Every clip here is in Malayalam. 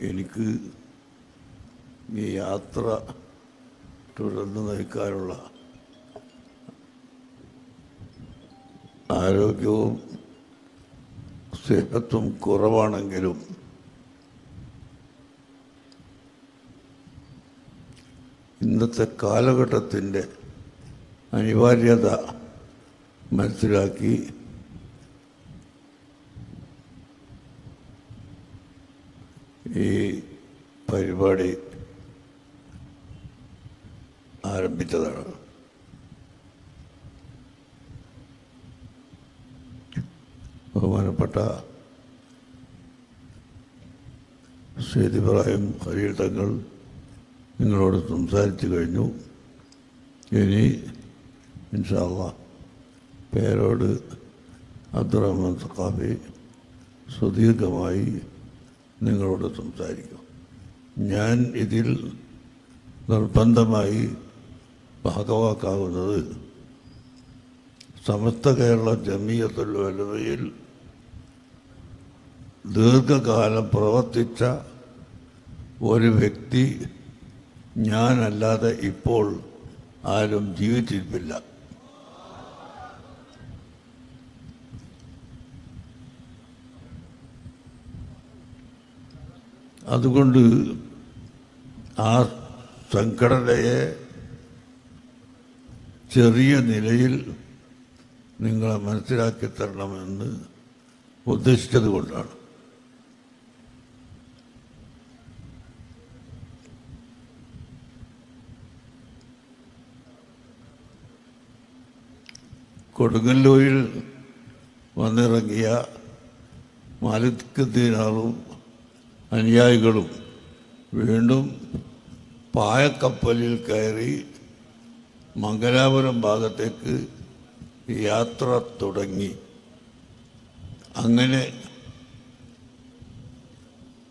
എനിക്ക് ഈ യാത്ര തുടർന്ന് നയിക്കാനുള്ള ആരോഗ്യവും സ്നേഹത്വം കുറവാണെങ്കിലും ഇന്നത്തെ കാലഘട്ടത്തിന്റെ അനിവാര്യത മനസ്സിലാക്കി ഈ പരിപാടി ആരംഭിച്ചതാണ്. ബഹുമാനപ്പെട്ട ഇബ്രാഹിം ഖലീൽ തങ്ങൾ നിങ്ങളോട് സംസാരിച്ചു കഴിഞ്ഞു. ഇനി ഇൻഷാല്ല പേരോട് അബ്ദുറഹ്മാൻ സഖാഫി സുദീർഘമായി നിങ്ങളോട് സംസാരിക്കും. ഞാൻ ഇതിൽ നിർബന്ധമായി ഭാഗവാക്കാവുന്നത് സമസ്ത കേരള ജമീയത്തുൽ വലുവയിൽ ദീർഘകാലം പ്രവർത്തിച്ച ഒരു വ്യക്തി ഞാനല്ലാതെ ഇപ്പോൾ ആരും ജീവിച്ചിരിപ്പില്ല അതുകൊണ്ട് ആ സംഘടനയെ ചെറിയ നിലയിൽ നിങ്ങളെ മനസ്സിലാക്കി തരണമെന്ന് ഉദ്ദേശിച്ചത് കൊണ്ടാണ്. കൊടുങ്ങല്ലൂരിൽ വന്നിറങ്ങിയ മാലിക് ദീനാറും അനുയായികളും വീണ്ടും പായക്കപ്പലിൽ കയറി മംഗലാപുരം ഭാഗത്തേക്ക് യാത്ര തുടങ്ങി. അങ്ങനെ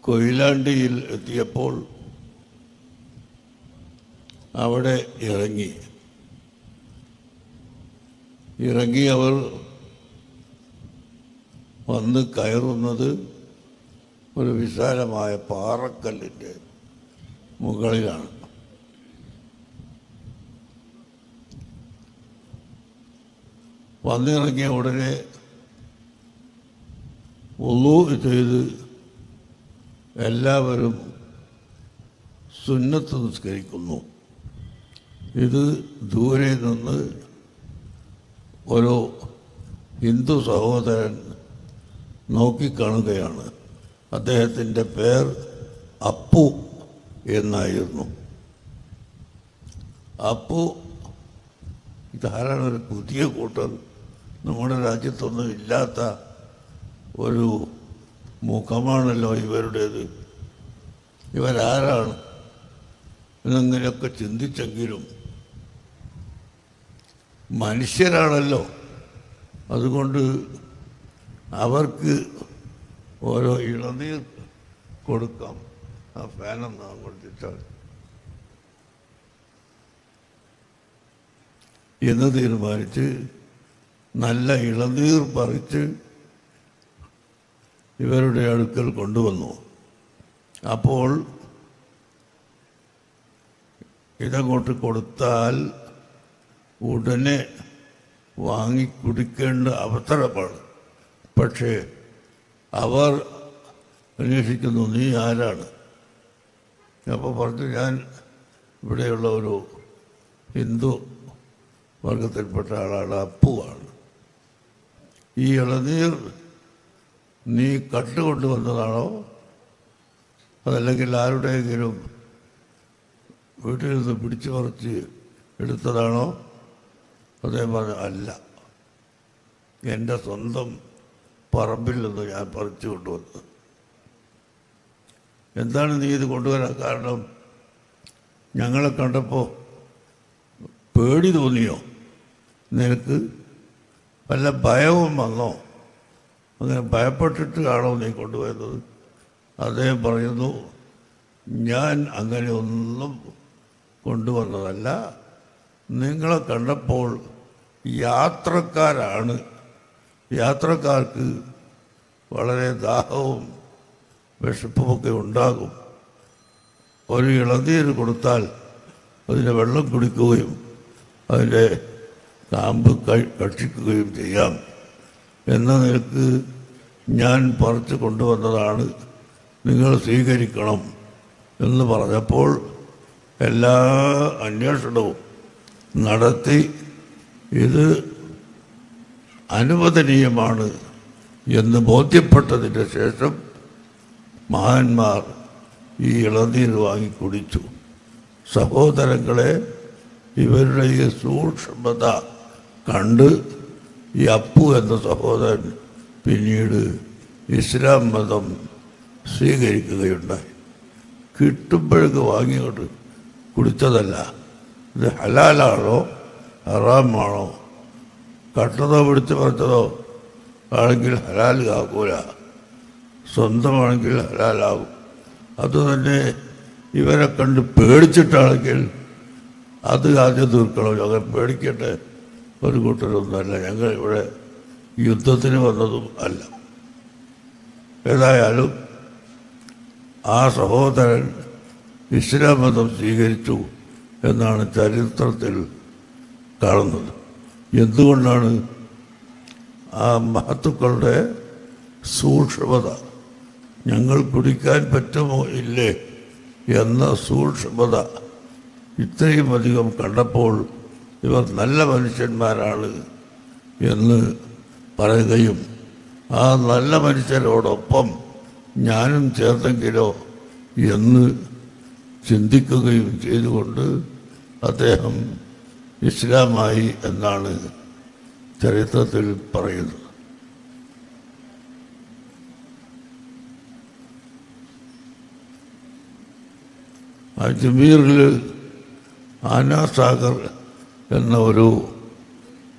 കൊയിലാണ്ടിയിൽ എത്തിയപ്പോൾ അവിടെ ഇറങ്ങി. ഇറങ്ങി അവർ വന്ന് കയറുന്നത് ഒരു വിശാലമായ പാറക്കല്ലിന്റെ മുകളിലാണ്. വന്നിറങ്ങിയ ഉടനെ ഒന്നു ചെയ്ത് എല്ലാവരും സുന്നത്ത് നിസ്കരിക്കുന്നു. ഇത് ദൂരെ നിന്ന് ഒരു ഹിന്ദു സഹോദരൻ നോക്കിക്കാണുകയാണ്. അദ്ദേഹത്തിന്റെ പേർ അപ്പു എന്നായിരുന്നു. അപ്പു ധാരാളം ഒരു പുതിയ കൂട്ടർ നമ്മുടെ രാജ്യത്തൊന്നും ഇല്ലാത്ത ഒരു മുഖമാണല്ലോ ഇവരുടേത്. ഇവരാരാണ്? എന്നങ്ങനെയൊക്കെ ചിന്തിച്ചെങ്കിലും മനുഷ്യരാണല്ലോ. അതുകൊണ്ട് അവർക്ക് ഓരോ ഇളനീർ കൊടുക്കാം. ആ ഫാനൊന്ന് കൊടുത്തിട്ടാൽ എന്ന് തീരുമാനിച്ച് നല്ല ഇളനീർ പറിച്ച് ഇവരുടെ അടുക്കൽ കൊണ്ടുവന്നു. അപ്പോൾ ഇതങ്ങോട്ട് കൊടുത്താൽ ഉടനെ വാങ്ങി കുടിക്കേണ്ട അവസരമാണ്. പക്ഷേ അവർ അന്വേഷിക്കുന്നു നീ ആരാണ്? അപ്പോൾ പറഞ്ഞു ഞാൻ ഇവിടെയുള്ള ഒരു ഹിന്ദു വർഗത്തിൽപ്പെട്ട ആളാണ് അപ്പുവാണ്. ഈ ഇളനീർ നീ കട്ടുകൊണ്ട് വന്നതാണോ അതല്ലെങ്കിൽ ആരുടെയെങ്കിലും വീട്ടിൽ നിന്ന് പിടിച്ചു പറിച്ച് എടുത്തതാണോ? അദ്ദേഹം പറഞ്ഞു അല്ല. എന്റെ സ്വന്തം പറമ്പിൽ നിന്ന് ഞാൻ പറിച്ചു കൊണ്ടുവന്നത്. എന്താണ് നീ ഇത് കൊണ്ടുവരാൻ കാരണം? ഞങ്ങളെ കണ്ടപ്പോൾ പേടി തോന്നിയോ? നിനക്ക് വല്ല ഭയവും വന്നോ? അങ്ങനെ ഭയപ്പെട്ടിട്ട് കാണോ നീ കൊണ്ടുവരുന്നത് അദ്ദേഹം പറയുന്നു ഞാൻ അങ്ങനെ ഒന്നും കൊണ്ടുവന്നതല്ല. നിങ്ങളെ കണ്ടപ്പോൾ യാത്രക്കാരാണ് യാത്രക്കാർക്ക് വളരെ ദാഹവും വിശപ്പുമൊക്കെ ഉണ്ടാകും. ഒരു ഇളനീര് കൊടുത്താൽ അതിന്റെ വെള്ളം കുടിക്കുകയും അതിന്റെ കാമ്പ് കക്ഷിക്കുകയും ചെയ്യാം. എന്ന നിലയ്ക്ക് ഞാൻ പറിച്ചു കൊണ്ടുവന്നതാണ് നിങ്ങൾ സ്വീകരിക്കണം എന്ന് പറഞ്ഞപ്പോൾ എല്ലാ അന്വേഷണവും നടത്തി ഇത് അനുവദനീയമാണ് എന്ന് ബോധ്യപ്പെട്ടതിന്റെ ശേഷം മഹാന്മാർ ഈ ഇളനീർ വാങ്ങി കുടിച്ചു. സഹോദരങ്ങളെ ഇവരുടെ ഈ സൂക്ഷ്മത കണ്ട് ഈ അപ്പു എന്ന സഹോദരൻ പിന്നീട് ഇസ്ലാം മതം സ്വീകരിക്കുകയുണ്ടായി. കിട്ടുമ്പോഴേക്ക് വാങ്ങിയോട്ട് കുടിച്ചതല്ല. ഇത് ഹലാലാണോ ഹറാമാണോ കട്ടതോ പിടിച്ച് പറിച്ചതോ ആണെങ്കിൽ ഹലാൽ ആകൂല സ്വന്തമാണെങ്കിൽ ഹലാലാകും. അതുതന്നെ ഇവരെ കണ്ട് പേടിച്ചിട്ടാണെങ്കിൽ അത് ആദ്യം തീർക്കണം. ഞങ്ങൾ പേടിക്കട്ടെ ഒരു കൂട്ടരൊന്നുമല്ല. ഞങ്ങൾ ഇവിടെ യുദ്ധത്തിന് വന്നതും അല്ല. ഏതായാലും ആ സഹോദരൻ ഇസ്ലാം മതം സ്വീകരിച്ചു എന്നാണ് ചരിത്രത്തിൽ കാണുന്നത്. എന്തുകൊണ്ടാണ് ആ മഹത്തുക്കളുടെ സൂക്ഷ്മത? ഞങ്ങൾ കുടിക്കാൻ പറ്റുമോ? ഇല്ലേ എന്ന സൂക്ഷ്മത ഇത്രയും അധികം കണ്ടപ്പോൾ ഇവർ നല്ല മനുഷ്യന്മാരാണ് എന്ന് പറയുകയും ആ നല്ല മനുഷ്യരോടൊപ്പം ഞാനും ചേർന്നെങ്കിലോ എന്ന് ചിന്തിക്കുകയും ചെയ്തുകൊണ്ട് അദ്ദേഹം ഇസ്ലാമായി എന്നാണ് ചരിത്രത്തിൽ പറയുന്നത്. അജ്മീറിൽ ആനാസാഗർ എന്ന ഒരു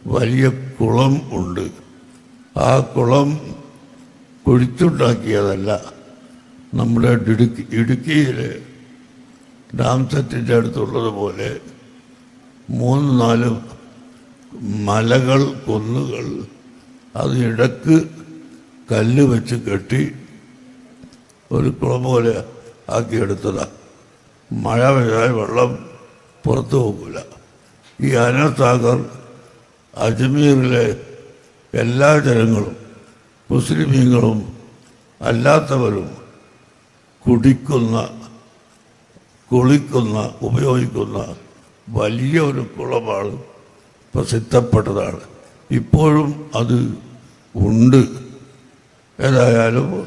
വലിയ കുളം ഉണ്ട്. ആ കുളം കുഴിച്ചുണ്ടാക്കിയതല്ല നമ്മുടെ ഇടുക്കി ഇടുക്കിയിലെ ഡാം സെറ്റിന്റെ അടുത്തുള്ളതുപോലെ മൂന്ന് നാല് മലകൾ കുന്നുകൾ അതിനിടക്ക് കല്ല് വെച്ച് കെട്ടി ഒരു കുളം പോലെ ആക്കിയെടുത്തതാണ് മഴ പെയ്താൽ വെള്ളം പുറത്തു പോകില്ല ഈ അനസാഗർ അജ്മീറിലെ എല്ലാ ജനങ്ങളും മുസ്ലിമീങ്ങളും അല്ലാത്തവരും കുടിക്കുന്ന കുളിക്കുന്ന ഉപയോഗിക്കുന്ന വലിയ ഒരു കുളമാണ് പ്രസിദ്ധപ്പെട്ടതാണ്. ഇപ്പോഴും അത് ഉണ്ട്. ഏതായാലും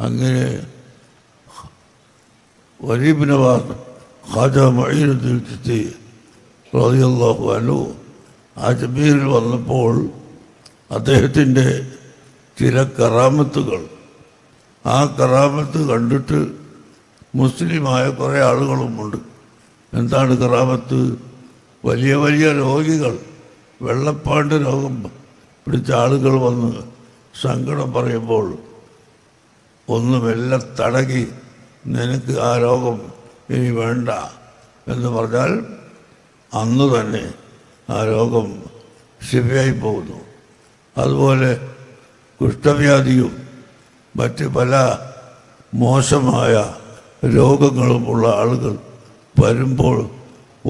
അങ്ങനെ വരീബിനവാസ് ഹാജ മഴീനുദ്ദീൻ റളിയല്ലാഹു അൻഹു അജ്മീരിൽ വന്നപ്പോൾ അദ്ദേഹത്തിന്റെ ചില കറാമത്തുകൾ. ആ കറാമത്ത് കണ്ടിട്ട് മുസ്ലിമായ കുറേ ആളുകളുമുണ്ട്. എന്താണ് കറാമത്ത്? വലിയ വലിയ രോഗികൾ വെള്ളപ്പാണ്ട് രോഗം പിടിച്ച ആളുകൾ വന്ന് സങ്കടം പറയുമ്പോൾ ഒന്ന് മെല്ലെ തടകി നിനക്ക് ആ രോഗം ഇനി വേണ്ട എന്ന് പറഞ്ഞാൽ അന്ന് തന്നെ ആ രോഗം ശിവയായി പോകുന്നു. അതുപോലെ കുഷ്ഠവ്യാധിയും മറ്റ് പല മോശമായ രോഗങ്ങളുമുള്ള ആളുകൾ വരുമ്പോൾ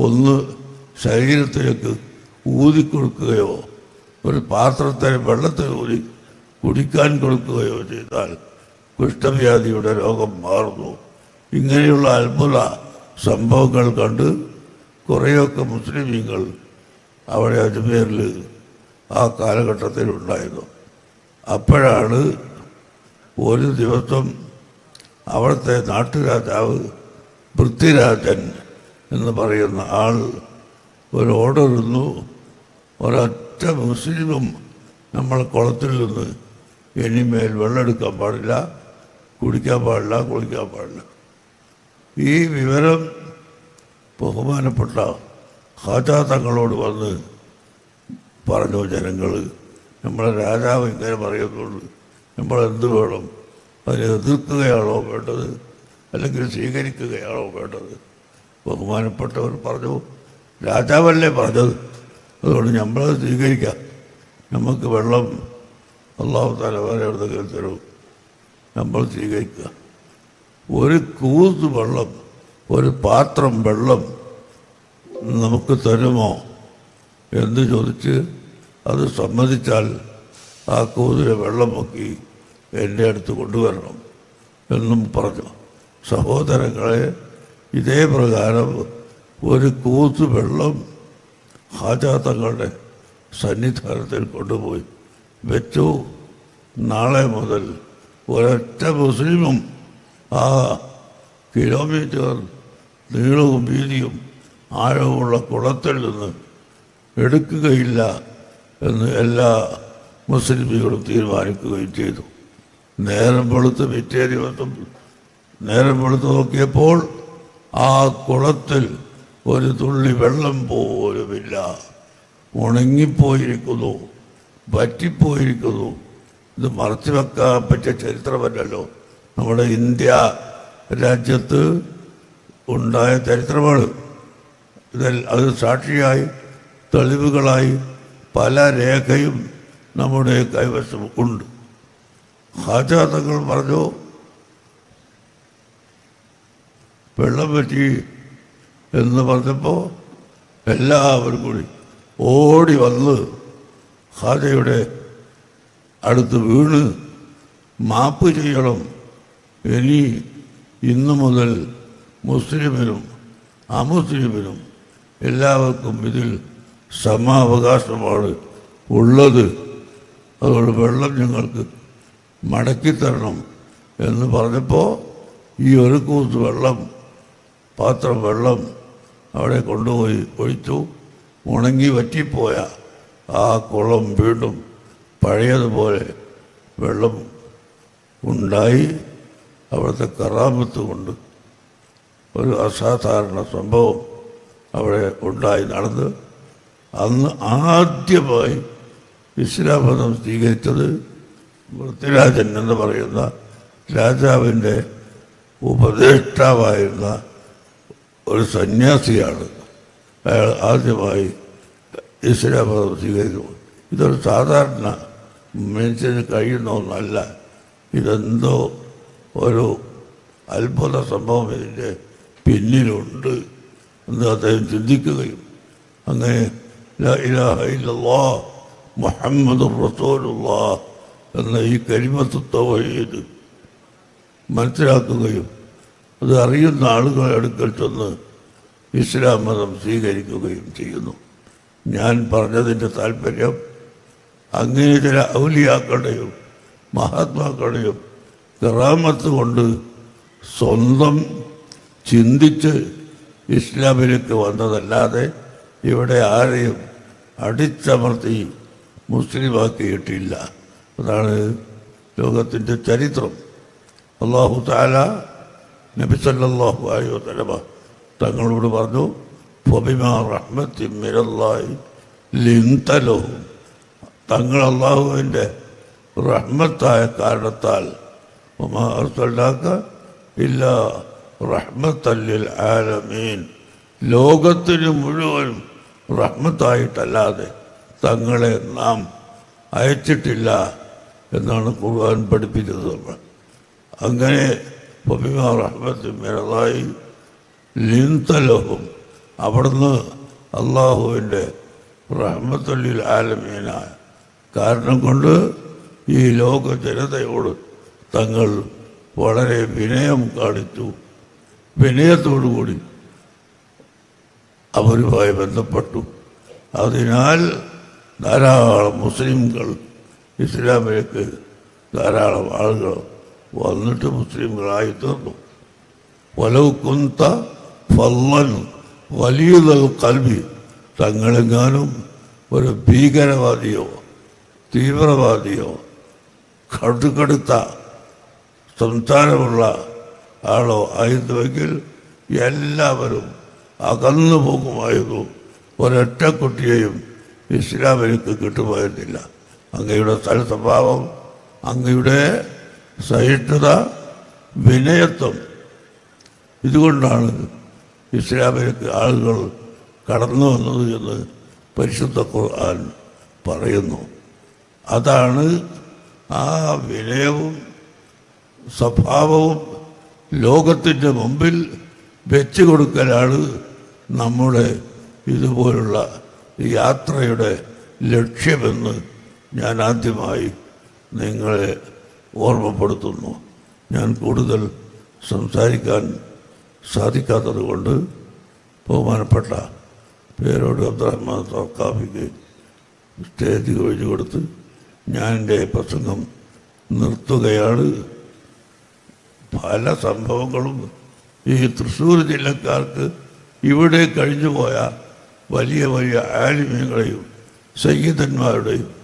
ഒന്ന് ശരീരത്തിലേക്ക് ഊതിക്കൊടുക്കുകയോ ഒരു പാത്രത്തിൽ വെള്ളത്തിൽ ഊതി കുടിക്കാൻ കൊടുക്കുകയോ ചെയ്താൽ കുഷ്ഠവ്യാധിയുടെ രോഗം മാറുന്നു. ഇങ്ങനെയുള്ള അത്ഭുത സംഭവങ്ങൾ കണ്ട് കുറേയൊക്കെ മുസ്ലിമീങ്ങൾ അവിടെ അജ്മീറിൽ ആ കാലഘട്ടത്തിൽ ഉണ്ടായിരുന്നു. അപ്പോഴാണ് ഒരു ദിവസം അവിടുത്തെ നാട്ടുരാജാവ് പൃഥ്വിരാജൻ എന്ന് പറയുന്ന ആൾ ഒരു ഓർഡർ ഇടുന്നു. ഒരൊറ്റ മുസ്ലിമും നമ്മളെ കുളത്തിൽ നിന്ന് ഇനിമേൽ വെള്ളമെടുക്കാൻ പാടില്ല കുടിക്കാൻ പാടില്ല കുളിക്കാൻ പാടില്ല. ഈ വിവരം ബഹുമാനപ്പെട്ട ഹാജാ തങ്ങളോട് വന്ന് പറഞ്ഞു ജനങ്ങൾ നമ്മളെ രാജാവ് ഇങ്ങനെ പറയുന്നുണ്ട്. നമ്മളെന്ത് വേണം? അതിനെ എതിർക്കുകയാണോ വേണ്ടത്? അല്ലെങ്കിൽ സ്വീകരിക്കുകയാണോ വേണ്ടത്? ബഹുമാനപ്പെട്ടവർ പറഞ്ഞു രാജാവല്ലേ പറഞ്ഞത്? അതുകൊണ്ട് നമ്മളത് സ്വീകരിക്കാം. നമുക്ക് വെള്ളം അള്ളാഹു തല വേറെ എവിടെയെങ്കിലും തരും. നമ്മൾ സ്വീകരിക്കുക. ഒരു കൂത്ത് വെള്ളം ഒരു പാത്രം വെള്ളം നമുക്ക് തരുമോ എന്ന് ചോദിച്ച് അത് സമ്മതിച്ചാൽ ആ കൂതിരെ വെള്ളം പൊക്കി എന്റെ അടുത്ത് കൊണ്ടുവരണം എന്നും പറഞ്ഞു. സഹോദരങ്ങളെ ഇതേ പ്രകാരം ഒരു കൂത്ത് വെള്ളം ഹാജാ തങ്ങളുടെ സന്നിധാനത്തിൽ കൊണ്ടുപോയി വെച്ചു. നാളെ മുതൽ ഒരൊറ്റ മുസ്ലിമും ആ കിലോമീറ്റർ നീളവും വീതിയും ആഴവുമുള്ള കുളത്തിൽ നിന്ന് എടുക്കുകയില്ല എന്ന് എല്ലാ മുസ്ലിമുകളും തീരുമാനിക്കുകയും ചെയ്തു. നേരം വെളുത്ത് പിറ്റേ ദിവസം നേരം വെളുത്ത് നോക്കിയപ്പോൾ ആ കുളത്തിൽ ഒരു തുള്ളി വെള്ളം പോലുമില്ല. ഉണങ്ങിപ്പോയിരിക്കുന്നു പറ്റിപ്പോയിരിക്കുന്നു. ഇത് മറച്ചു വെക്കാൻ പറ്റിയ ചരിത്രമല്ലല്ലോ. നമ്മുടെ ഇന്ത്യ രാജ്യത്ത് ഉണ്ടായ ചരിത്രമാണ്. ഇതിൽ അത് സാക്ഷിയായി തെളിവുകളായി പല രേഖയും നമ്മുടെ കൈവശം ഉണ്ട്. ഹാജാതങ്ങൾ പറഞ്ഞു? വെള്ളം പറ്റി എന്ന് പറഞ്ഞപ്പോൾ എല്ലാവരും കൂടി ഓടി വന്ന് ഹാജയുടെ അടുത്ത് വീണ് മാപ്പ് ചെയ്യണം. ഇനി ഇന്നു മുതൽ മുസ്ലിമിനും അമുസ്ലിമിനും എല്ലാവർക്കും ഇതിൽ സമാവകാശമാണ് ഉള്ളത്. അതുകൊണ്ട് വെള്ളം ഞങ്ങൾക്ക് മടക്കിത്തരണം എന്ന് പറഞ്ഞപ്പോൾ ഈ ഒരു കൂത്ത് വെള്ളം പാത്രം വെള്ളം അവിടെ കൊണ്ടുപോയി ഒഴിച്ചു. ഉണങ്ങി വറ്റിപ്പോയ ആ കുളം വീണ്ടും പഴയതുപോലെ വെള്ളം ഉണ്ടായി. അവിടുത്തെ കറാമത്ത് കൊണ്ട് ഒരു അസാധാരണ സംഭവം അവിടെ ഉണ്ടായി നടന്ന്. അന്ന് ആദ്യമായി ഇസ്ലാം മതം സ്വീകരിച്ചത് പൃഥ്വിരാജൻ എന്ന് പറയുന്ന രാജാവിന്റെ ഉപദേഷ്ടാവായിരുന്ന ഒരു സന്യാസിയാണ്. അയാൾ ആദ്യമായി ഇസ്ലാം മതം സ്വീകരിച്ചു ഇതൊരു സാധാരണ മനുഷ്യന് കഴിയുന്ന ഒന്നല്ല ഇതെന്തോ ഒരു അത്ഭുത സംഭവം ഇതിന്റെ പിന്നിലുണ്ട് എന്ന് അദ്ദേഹം ചിന്തിക്കുകയും അങ്ങനെ ലാ ഇലാഹ ഇല്ലല്ലാഹ് മുഹമ്മദ് റസൂലുള്ള എന്ന ഈ കരിമത്ത് തൗഹീദ് മനസ്സിലാക്കുകയും അത് അറിയുന്ന ആളുകളെ അടുക്കൽ ചെന്ന് ഇസ്ലാം മതം സ്വീകരിക്കുകയും ചെയ്യുന്നു. ഞാൻ പറഞ്ഞതിന്റെ താല്പര്യം അങ്ങനെ ചില ഔലിയാക്കളുടെയും മഹാത്മാക്കളുടെയും കറാമത്ത് കൊണ്ട് സ്വന്തം ചിന്തിച്ച് ഇസ്ലാമിലേക്ക് വന്നതല്ലാതെ ഇവിടെ ആരെയും അടിച്ചമർത്തി മുസ്ലിമാക്കിയിട്ടില്ല. അതാണ് ലോകത്തിന്റെ ചരിത്രം. അള്ളാഹു താല നബി സല്ലാഹു അലൈഹി വസ്ലമ തങ്ങളോട് പറഞ്ഞു ഫബിമാ റഹ്മത്തി മിരല്ലായി ലിന്തലോ തങ്ങൾ അള്ളാഹുവിന്റെ റഹ്മത്തായ കാരണത്താൽ ഒമാ അർസലാക്ക ഇല്ല റഹ്മത്തല്ലിൽ ആലമീൻ. ലോകത്തിന് മുഴുവനും റഹ്മത്തായിട്ടല്ലാതെ തങ്ങളെ നാം അയച്ചിട്ടില്ല എന്നാണ് ഖുർആൻ പഠിപ്പിച്ചത് അങ്ങനെ ഫബിമാ റഹ്മത്ത് മിറതായി ലിന്തലഹും അവിടുന്ന് അള്ളാഹുവിന്റെ റഹ്മത്തുള്ളിൽ ആലമീനായ കാരണം കൊണ്ട് ഈ ലോക ജനതയോട് തങ്ങൾ വളരെ വിനയം കാണിച്ചു. വിനയത്തോടുകൂടി അവരുമായി ബന്ധപ്പെട്ടു. അതിനാൽ ധാരാളം മുസ്ലിംകൾ ഇസ്ലാമിലേക്ക് ധാരാളം ആളുകൾ വന്നിട്ട് മുസ്ലിങ്ങളായി തീർന്നു വലവ് കുന്ത ഫല്ലൻ വലിയതൽ കൽവി തങ്ങളെങ്ങാനും ഒരു ഭീകരവാദിയോ തീവ്രവാദിയോ കടുകടുത്ത സംസാരമുള്ള ആളോ ആയിരുന്നുവെങ്കിൽ എല്ലാവരും അകന്നു പോകുമായിരുന്നു. ഒരൊറ്റ കുട്ടിയെയും ഇസ്ലാമിനിക്ക് കിട്ടുമായിരുന്നില്ല. അങ്ങയുടെ സ്ഥല സ്വഭാവം അങ്ങയുടെ സഹിഷ്ണുത വിനയത്വം. ഇതുകൊണ്ടാണ് ഇസ്ലാമിലേക്ക് ആളുകൾ കടന്നു വന്നത് എന്ന് പരിശുദ്ധ ഖുർആൻ പറയുന്നു. അതാണ് ആ വിനയവും സ്വഭാവവും ലോകത്തിന്റെ മുമ്പിൽ വെച്ച് കൊടുക്കലാണ് നമ്മുടെ ഇതുപോലുള്ള യാത്രയുടെ ലക്ഷ്യമെന്ന് ഞാൻ ആദ്യമായി നിങ്ങളെ ഓർമ്മപ്പെടുത്തുന്നു. ഞാൻ കൂടുതൽ സംസാരിക്കാൻ സാധിക്കാത്തത് കൊണ്ട് ബഹുമാനപ്പെട്ട പേരോട് അബ്ദുറഹ്മാൻ സോക്കാഫിക്ക് സ്റ്റേജ് ഒഴിഞ്ഞു കൊടുത്ത് ഞാൻ എന്റെ പ്രസംഗം നിർത്തുകയാണ്. പല സംഭവങ്ങളും ഈ തൃശ്ശൂർ ജില്ലക്കാർക്ക് ഇവിടെ കഴിഞ്ഞുപോയ വലിയ വലിയ ആലിമ്യങ്ങളെയും സംഗീതന്മാരുടെയും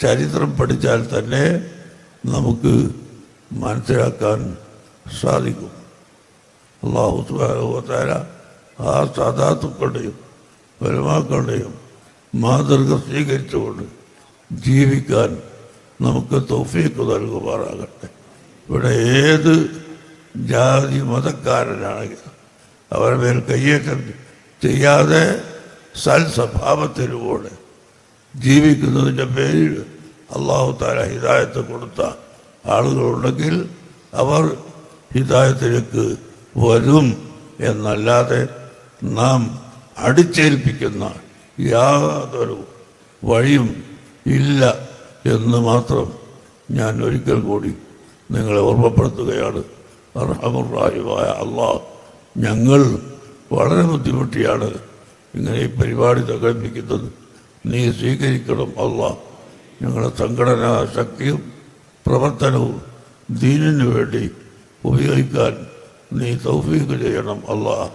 ചരിത്രം പഠിച്ചാൽ തന്നെ നമുക്ക് മനസ്സിലാക്കാൻ സാധിക്കും. അള്ളാഹു സുബാന ആ സാധാത്തുക്കളുടെയും പരമാക്കളുടെയും മാതൃക സ്വീകരിച്ചുകൊണ്ട് ജീവിക്കാൻ നമുക്ക് തൗഫീക്ക് നൽകുമാറാകട്ടെ. ഇവിടെ ഏത് ജാതി മതക്കാരനാണെങ്കിലും അവരുടെ മേൽ കയ്യേറ്റം ചെയ്യാതെ സൽസ്വഭാവത്തിലൂടെ ജീവിക്കുന്നതിന്റെ പേരിൽ അള്ളാഹു താല ഹിദായത്ത് കൊടുത്ത ആളുകളുണ്ടെങ്കിൽ അവർ ഹിദായത്തിലേക്ക് വരും എന്നല്ലാതെ നാം അടിച്ചേൽപ്പിക്കുന്ന യാതൊരു വഴിയും ഇല്ല എന്ന് മാത്രം ഞാൻ ഒരിക്കൽ കൂടി നിങ്ങളെ ഓർമ്മപ്പെടുത്തുകയാണ്. അർഹമുറായുമായ അള്ളാഹ് ഞങ്ങൾ വളരെ ബുദ്ധിമുട്ടിയാണ് ഇങ്ങനെ ഈ പരിപാടി സംഘടിപ്പിക്കുന്നത് നീ സ്വീകരിക്കണം അള്ളാഹ്. ഞങ്ങളുടെ സംഘടനാ ശക്തിയും പ്രവർത്തനവും ദീനിനു വേണ്ടി ഉപയോഗിക്കാൻ നീ തൗഫീഖ് ചെയ്യണം അള്ളാഹ്